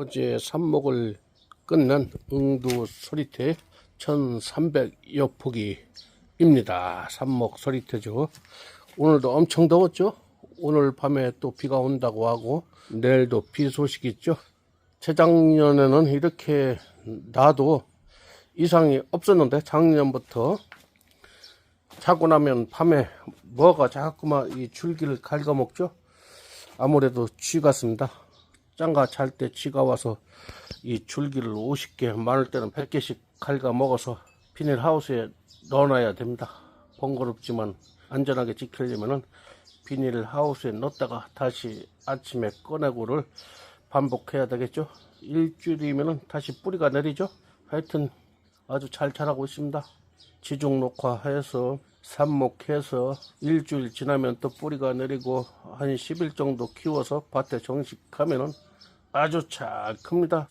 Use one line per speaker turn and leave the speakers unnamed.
어제 삽목을 끝낸 응두 소리태 1300여 포기입니다. 삽목 소리태죠. 오늘도 엄청 더웠죠? 오늘 밤에 또 비가 온다고 하고 내일도 비 소식 있죠? 재작년에는 이렇게 나도 이상이 없었는데 작년부터 자고 나면 밤에 뭐가 자꾸만 이 줄기를 갉아먹죠? 아무래도 쥐 같습니다. 짱가 잘때 쥐가 와서 이 줄기를 50개, 많을 때는 100개씩 갉아 먹어서 비닐하우스에 넣어놔야 됩니다. 번거롭지만 안전하게 지키려면은 비닐하우스에 넣었다가 다시 아침에 꺼내고를 반복해야 되겠죠. 일주일이면은 다시 뿌리가 내리죠. 하여튼 아주 잘 자라고 있습니다. 지중 녹화해서 삽목해서 일주일 지나면 또 뿌리가 내리고 한 10일 정도 키워서 밭에 정식하면은 아주 잘 큽니다.